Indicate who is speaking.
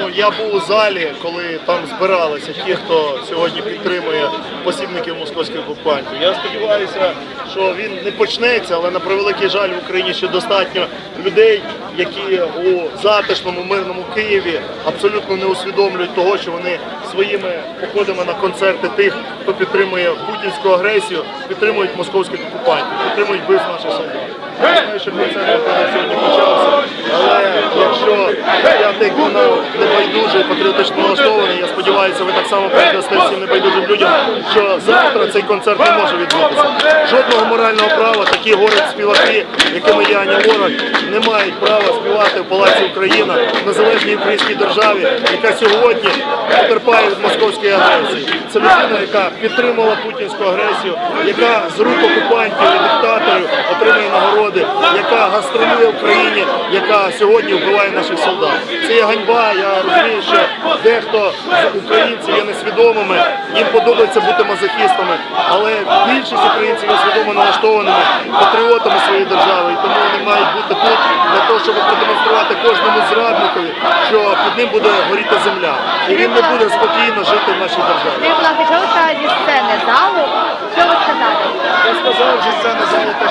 Speaker 1: Ну, я був у залі, коли там збиралися ті, хто сьогодні підтримує посібників московських окупантів. Я сподіваюся, що він не почнеться, але на превеликий жаль в Україні ще достатньо людей, які у затишному мирному Києві абсолютно не усвідомлюють того, що вони своїми походами на концерти тих, хто підтримує путінську агресію, підтримують московських окупантів, підтримують вбивств наших солдатів. Я знаю, що концерт сьогодні якщо я тих канал небайдужий, патріотично налаштований, я сподіваюся, ви так само передасте всім небайдужим людям, що завтра цей концерт не може відбутися. Жодного морального права такі горять співаки, якими є Аня Ворог, не мають права співати в Палаці Україна в незалежній українській державі, яка сьогодні потерпає від московської агресії. Це людина, яка підтримала путінську агресію, яка з рук окупантів і диктаторів отримує нагороди, яка гастролює в країні, яка сьогодні вбиває наших солдат. Це є ганьба. Я розумію, що дехто з українців є несвідомими, їм подобається бути мазохістами, але більшість українців є свідомо налаштованими патріотами своєї держави, і тому вони мають бути тут для того, щоб продемонструвати кожному зрадникові, що під ним буде горіти земля, і він не буде спокійно жити в нашій державі.
Speaker 2: Скажіть, що ви сказали зі сцени залу? Що ви сказали?
Speaker 1: Я сказав, що це не залу те, що